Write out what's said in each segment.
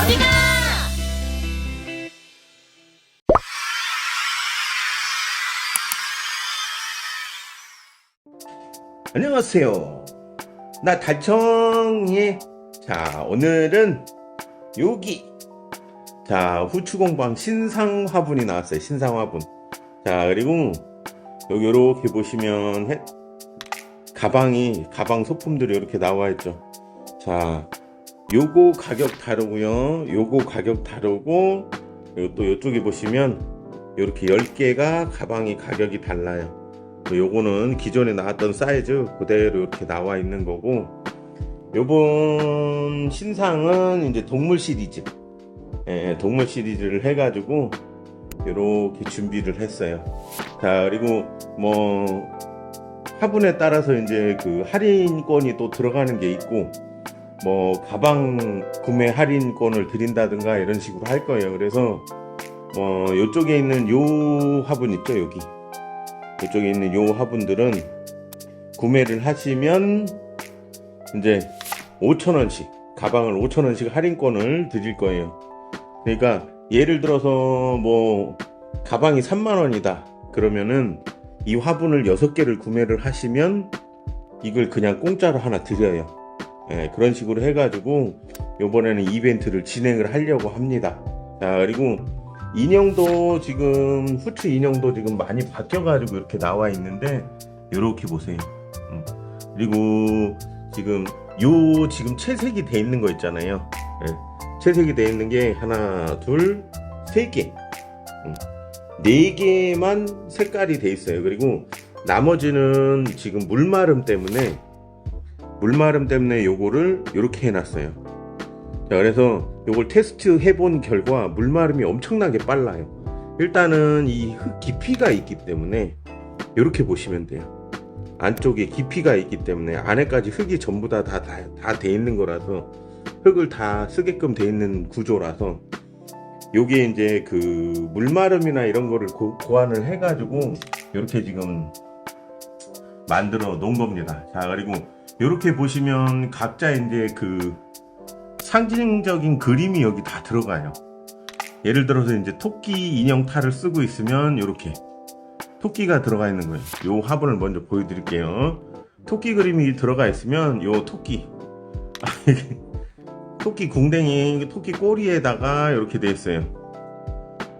어디가? 안녕하세요. 나 달청이. 자, 오늘은 여기. 자, 후추공방 신상 화분이 나왔어요. 신상 화분. 자, 그리고 여기 이렇게 보시면 해- 가방이 가방 소품들이 이렇게 나와 있죠. 자, 요거 가격 다르고요. 요거 가격 다르고 또 이쪽에 보시면 이렇게 10개가 가방이 가격이 달라요. 또 요거는 기존에 나왔던 사이즈 그대로 이렇게 나와 있는 거고 요번 신상은 이제 동물 시리즈 예, 동물 시리즈를 해가지고 이렇게 준비를 했어요 자 그리고 뭐 화분에 따라서 이제 그 할인권이 또 들어가는 게 있고 뭐 가방 구매 할인권을 드린다든가 이런 식으로 할 거예요. 그래서 뭐 요쪽에 있는 요 화분 있죠 여기? 이쪽에 있는 요 화분들은 구매를 하시면 이제 5천원씩 가방을 5천원씩 할인권을 드릴 거예요. 그러니까 예를 들어서 뭐 가방이 3만원이다. 그러면은 이 화분을 6개를 구매를 하시면 이걸 그냥 공짜로 하나 드려요 예, 그런 식으로 해가지고 요번에는 이벤트를 진행을 하려고 합니다 자 그리고 인형도 지금 후추 인형도 지금 많이 바뀌어가지고 이렇게 나와 있는데 이렇게 보세요. 음. 그리고 지금 요 지금 채색이 돼 있는 거 있잖아요. 예. 채색이 돼 있는 게 하나, 둘, 세 개, 음. 네 개만 색깔이 돼 있어요. 그리고 나머지는 지금 물마름 때문에 물마름 때문에 요거를 이렇게 해놨어요. 자, 그래서 요걸 테스트 해본 결과 물마름이 엄청나게 빨라요. 일단은 이 흙 깊이가 있기 때문에 이렇게 보시면 돼요. 안쪽에 깊이가 있기 때문에 안에까지 흙이 전부 다다다돼 있는 거라서 흙을 다 쓰게끔 돼 있는 구조라서 요게 이제 그 물마름이나 이런 거를 고, 고안을 해가지고 이렇게 지금 만들어 놓은 겁니다. 자 그리고 이렇게 보시면 각자 이제 그 상징적인 그림이 여기 다 들어가요. 예를 들어서 이제 토끼 인형 탈을 쓰고 있으면 이렇게 토끼가 들어가 있는 거예요. 요 화분을 먼저 보여드릴게요. 토끼 그림이 들어가 있으면 요 토끼 토끼 궁뎅이 토끼 꼬리에다가 이렇게 돼 있어요.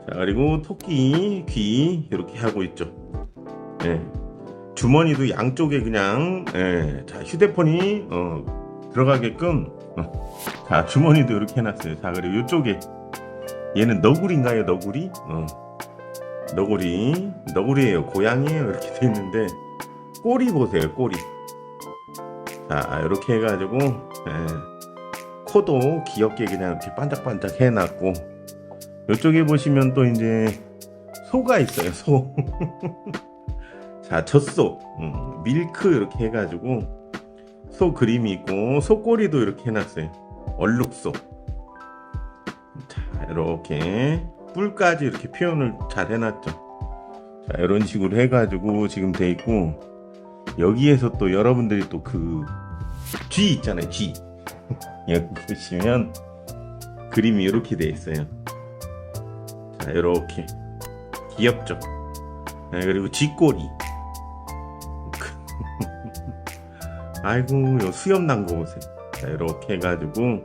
자 그리고 토끼 귀 이렇게 하고 있죠. 예. 주머니도 양쪽에 그냥 예. 자 휴대폰이 어, 들어가게끔 어. 자 주머니도 이렇게 해놨어요 자 그리고 이쪽에 얘는 너구리인가요 너구리? 어 너구리 너구리예요 고양이에요 이렇게 돼 있는데 꼬리 보세요 꼬리 자 이렇게 해가지고 예, 코도 귀엽게 그냥 이렇게 반짝반짝 해놨고 이쪽에 보시면 또 이제 소가 있어요 소 자, 젖소, 음, 밀크 이렇게 해가지고 소 그림이 있고 소꼬리도 이렇게 해놨어요. 얼룩소. 자, 이렇게 뿔까지 이렇게 표현을 잘 해놨죠. 자, 이런 식으로 해가지고 지금 돼 있고 여기에서 또 여러분들이 또 그 G 있잖아요. G. 여기 보시면 그림이 이렇게 돼 있어요. 자, 이렇게 귀엽죠. 네, 그리고 쥐꼬리. 아이고 요 수염 난 거 보세요 자, 이렇게 해가지고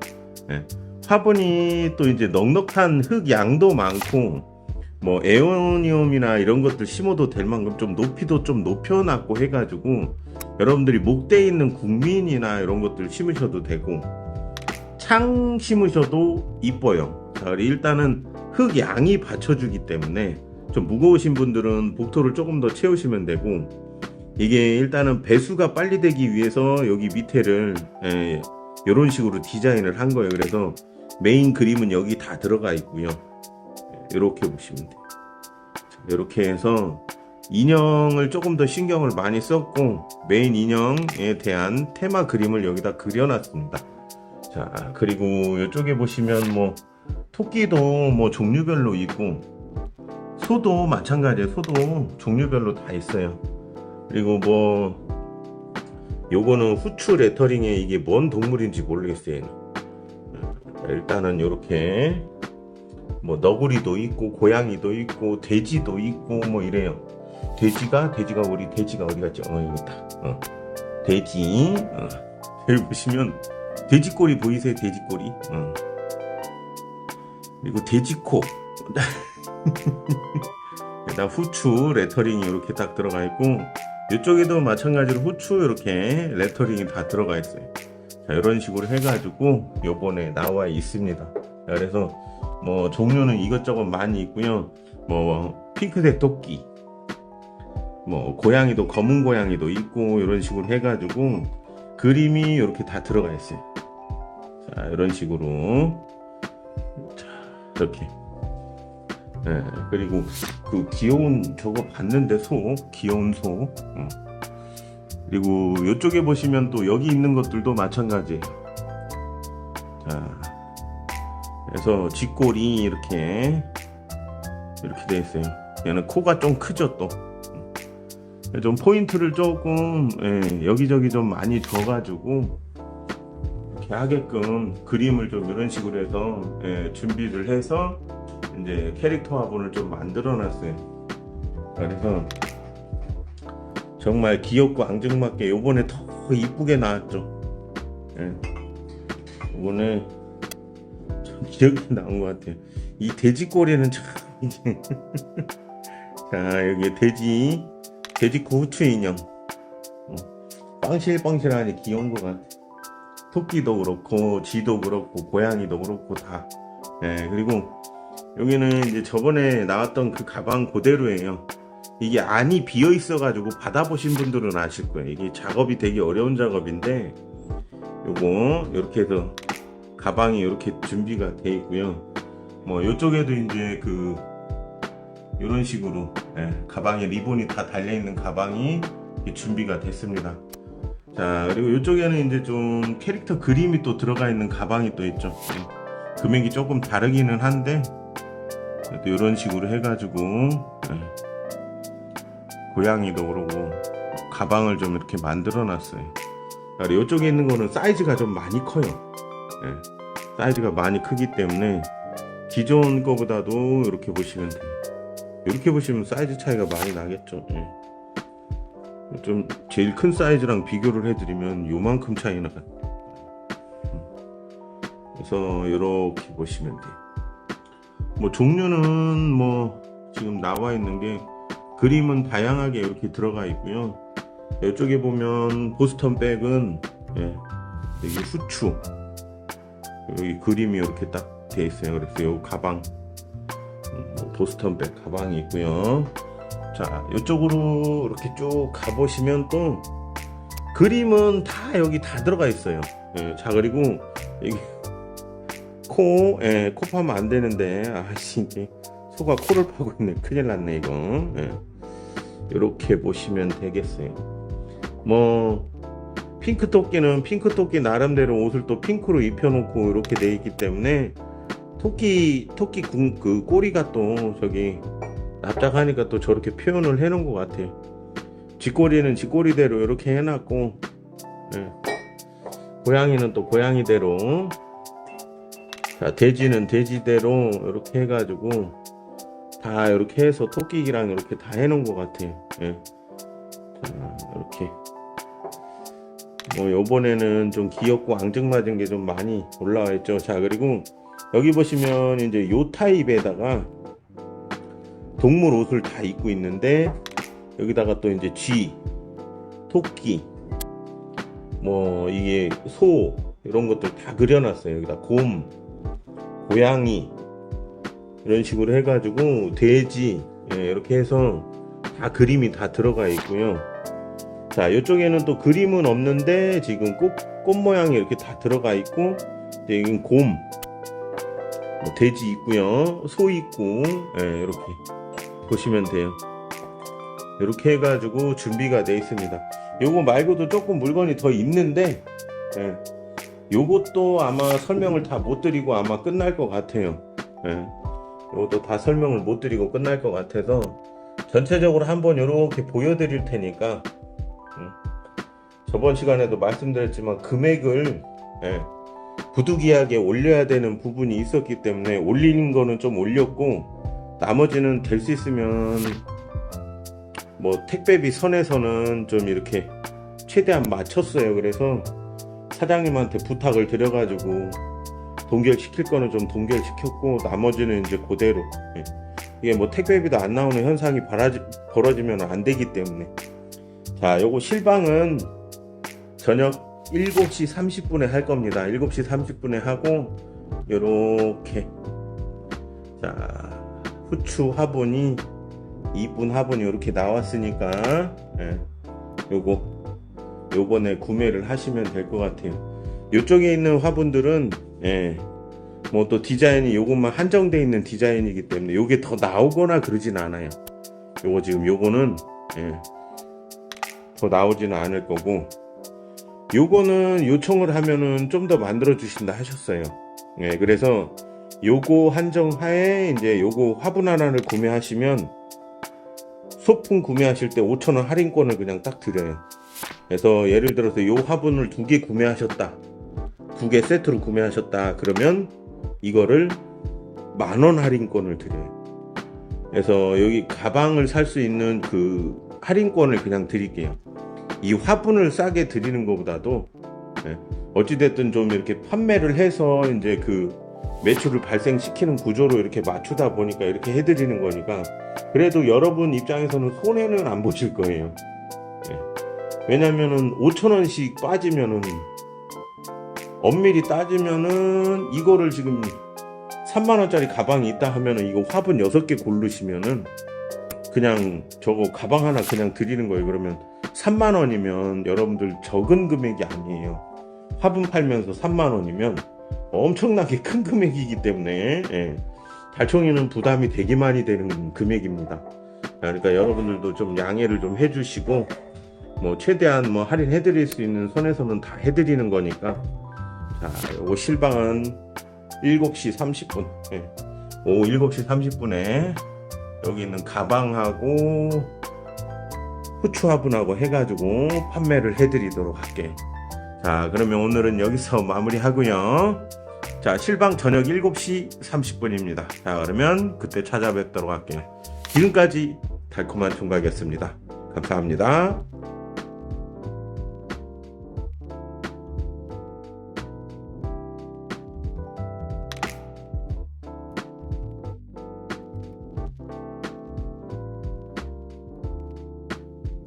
예. 화분이 또 이제 넉넉한 흙 양도 많고 뭐 에어니움이나 이런 것들 심어도 될 만큼 좀 높이도 좀 높여놨고 해가지고 여러분들이 목대에 있는 국민이나 이런 것들 심으셔도 되고 창 심으셔도 이뻐요 자 일단은 흙 양이 받쳐주기 때문에 좀 무거우신 분들은 복토를 조금 더 채우시면 되고 이게 일단은 배수가 빨리 되기 위해서 여기 밑에를 예, 이런 식으로 디자인을 한 거예요. 그래서 메인 그림은 여기 다 들어가 있고요. 이렇게 보시면 돼요. 이렇게 해서 인형을 조금 더 신경을 많이 썼고 메인 인형에 대한 테마 그림을 여기다 그려놨습니다. 자 그리고 이쪽에 보시면 뭐 토끼도 뭐 종류별로 있고 소도 마찬가지예요. 소도 종류별로 다 있어요. 그리고 뭐 요거는 후추 레터링에 이게 뭔 동물인지 모르겠어요. 자, 일단은 이렇게 뭐 너구리도 있고 고양이도 있고 돼지도 있고 뭐 이래요. 돼지가 돼지가 우리 돼지가 어디 갔죠? 어 여기 있다. 어. 돼지. 어. 여기 보시면 돼지 꼬리 보이세요? 돼지 꼬리. 어. 그리고 돼지코. 그다음 후추 레터링이 이렇게 딱 들어가 있고 이쪽에도 마찬가지로 후추 이렇게 레터링이 다 들어가 있어요. 자, 이런 식으로 해가지고 요번에 나와 있습니다. 자, 그래서 뭐 종류는 이것저것 많이 있고요. 뭐 핑크색 토끼, 뭐 고양이도 검은 고양이도 있고 이런 식으로 해가지고 그림이 이렇게 다 들어가 있어요. 자, 이런 식으로 자, 이렇게. 예, 그리고 그 귀여운 저거 봤는데 소 귀여운 소. 어. 그리고 이쪽에 보시면 또 여기 있는 것들도 마찬가지예요. 자, 그래서 쥐꼬리 이렇게 이렇게 돼 있어요. 얘는 코가 좀 크죠 또. 음. 좀 포인트를 조금 예, 여기저기 좀 많이 줘가지고 이렇게 하게끔 그림을 좀 이런 식으로 해서 예, 준비를 해서 이제 캐릭터 화분을 좀 만들어 놨어요. 그래서 정말 귀엽고 앙증맞게 요번에 더 이쁘게 나왔죠. 예. 요번에 좀 귀엽게 나온 것 같아요. 이 돼지 꼬리는 참 이제 자 여기 돼지 돼지코 후추 인형 어, 빵실빵실하니 귀여운 것 같아. 토끼도 그렇고 쥐도 그렇고 고양이도 그렇고 다. 예, 그리고 여기는 이제 저번에 나왔던 그 가방 그대로예요. 이게 안이 비어 있어 가지고 받아보신 분들은 아실 거예요. 이게 작업이 되게 어려운 작업인데, 요거 이렇게 해서 가방이 이렇게 준비가 돼 있고요. 뭐 이쪽에도 이제 그 이런 식으로 예, 가방에 리본이 다 달려 있는 가방이 준비가 됐습니다. 자 그리고 이쪽에는 이제 좀 캐릭터 그림이 또 들어가 있는 가방이 또 있죠. 예. 금액이 조금 다르기는 한데 또 이런 식으로 해가지고 예. 고양이도 그러고 가방을 좀 이렇게 만들어 놨어요. 이쪽에 있는 거는 사이즈가 좀 많이 커요. 예. 사이즈가 많이 크기 때문에 기존 거보다도 이렇게 보시면 돼요. 이렇게 보시면 사이즈 차이가 많이 나겠죠. 예. 좀 제일 큰 사이즈랑 비교를 해드리면 요만큼 차이 나요. 그래서 이렇게 보시면 돼요. 뭐 종류는 뭐 지금 나와 있는 게 그림은 다양하게 이렇게 들어가 있고요. 이쪽에 보면 보스턴 백은 예, 여기 후추 여기 그림이 이렇게 딱돼 있어요. 그래서 요 가방 음, 뭐 보스턴 백 가방이 있고요. 자 이쪽으로 이렇게 쭉 가보시면 또 그림은 다 여기 다 들어가 있어요. 예, 자 그리고 여기 코, 예, 코 파면 안 되는데, 아씨, 소가 코를 파고 있네. 큰일 났네, 이거. 예. 이렇게 보시면 되겠어요. 뭐, 핑크 토끼는 핑크 토끼 나름대로 옷을 또 핑크로 입혀놓고 이렇게 돼 있기 때문에, 토끼, 토끼 궁, 그 꼬리가 또 저기, 납작하니까 또 저렇게 표현을 해놓은 것 같아요. 쥐꼬리는 쥐꼬리대로 이렇게 해놨고, 예. 고양이는 또 고양이대로 자, 돼지는 돼지대로 이렇게 해가지고 다 이렇게 해서 토끼기랑 이렇게 다 해놓은 것 같아요. 예. 자, 이렇게. 뭐 요번에는 좀 귀엽고 앙증맞은 게 좀 많이 올라와 있죠. 자, 그리고 여기 보시면 이제 요 타입에다가 동물 옷을 다 입고 있는데 여기다가 또 이제 쥐, 토끼, 뭐 이게 소 이런 것들 다 그려놨어요. 여기다 곰, 고양이 이런 식으로 해가지고 돼지 예, 이렇게 해서 다 그림이 다 들어가 있고요. 자 이쪽에는 또 그림은 없는데 지금 꽃, 꽃 모양이 이렇게 다 들어가 있고 여긴 곰, 뭐 돼지 있고요, 소 있고 예, 이렇게 보시면 돼요. 이렇게 해가지고 준비가 되어 있습니다. 요거 말고도 조금 물건이 더 있는데 예, 요것도 아마 설명을 다 못 드리고 아마 끝날 것 같아요. 예. 요것도 다 설명을 못 드리고 끝날 것 같아서 전체적으로 한번 이렇게 보여드릴 테니까 음. 저번 시간에도 말씀드렸지만 금액을 예, 부득이하게 올려야 되는 부분이 있었기 때문에 올리는 거는 좀 올렸고 나머지는 될 수 있으면 뭐 택배비 선에서는 좀 이렇게 최대한 맞췄어요. 그래서 사장님한테 부탁을 드려가지고 동결시킬 거는 좀 동결시켰고 나머지는 이제 그대로. 예. 이게 뭐 택배비도 안 나오는 현상이 벌어지, 벌어지면 안 되기 때문에. 자 요거 실방은 저녁 7시 30분에 할 겁니다. 7시 30분에 하고 요렇게. 자 후추 화분이 이쁜 화분이 이렇게 나왔으니까 예, 요거 요번에 구매를 하시면 될 것 같아요. 요쪽에 있는 화분들은 예, 뭐 또 디자인이 요것만 한정돼 있는 디자인이기 때문에 요게 더 나오거나 그러진 않아요. 요거 지금 요거는 예, 더 나오지는 않을 거고. 요거는 요청을 하면은 좀 더 만들어 주신다 하셨어요. 예, 그래서 요거 한정하에 이제 요거 화분 하나를 구매하시면 소품 구매하실 때 5,000원 할인권을 그냥 딱 드려요. 그래서 예를 들어서 요 화분을 두 개 구매하셨다. 두 개 세트로 구매하셨다. 그러면 이거를 만 원 할인권을 드려요. 그래서 여기 가방을 살 수 있는 그 할인권을 그냥 드릴게요. 이 화분을 싸게 드리는 것보다도 예, 어찌됐든 좀 이렇게 판매를 해서 이제 그 매출을 발생시키는 구조로 이렇게 맞추다 보니까 이렇게 해드리는 거니까 그래도 여러분 입장에서는 손해는 안 보실 거예요. 예. 왜냐면은 5천원씩 빠지면은 엄밀히 따지면은 이거를 지금 3만원짜리 가방이 있다 하면은 이거 화분 6개 고르시면은 그냥 저거 가방 하나 그냥 드리는 거예요. 그러면 3만원이면 여러분들 적은 금액이 아니에요. 화분 팔면서 3만원이면 엄청나게 큰 금액이기 때문에 예. 달총이는 부담이 되게 많이 되는 금액입니다. 그러니까 여러분들도 좀 양해를 좀 해주시고 뭐 최대한 뭐 할인해 드릴 수 있는 선에서는 다 해 드리는 거니까 자 요거 실방은 7시 30분 예. 오후 7시 30분에 여기 있는 가방하고 후추 화분하고 해가지고 판매를 해드리도록 할게. 자, 그러면 오늘은 여기서 마무리 하고요. 자, 실방 저녁 7시 30분입니다. 자, 그러면 그때 찾아뵙도록 할게요. 지금까지 달콤한 총각이었습니다. 감사합니다.